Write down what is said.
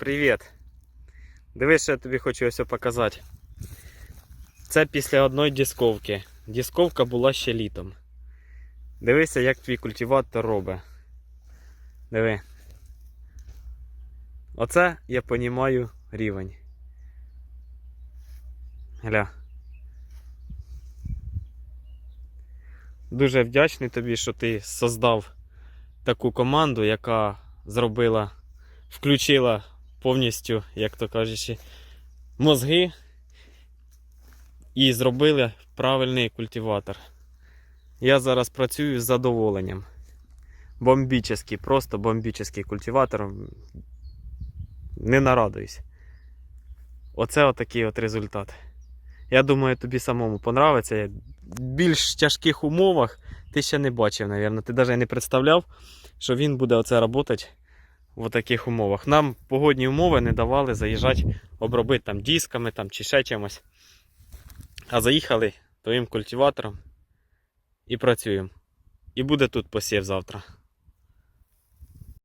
привіт. Дивись, що я тобі хочу ось показати. Це після одної дисковки. Дисковка була ще літом. Дивися, як твій культиватор робить. Диви. Оце я понімаю рівень. Гля. Дуже вдячний тобі, що ти создав таку команду, яка зробила, включила повністю, як то кажучи, мозги і зробили правильний культиватор. Я зараз працюю з задоволенням. Бомбічний, просто бомбічний культиватор. Не нарадуюсь. Оце отакий от результат. Я думаю, тобі самому понравиться. В більш тяжких умовах ти ще не бачив, мабуть. Ти навіть не представляв, що він буде оце працювати в таких умовах. Нам погодні умови не давали заїжджати, обробити там дисками там, чи ще чимось. А заїхали твоїм культиватором і працюємо. І буде тут посів завтра.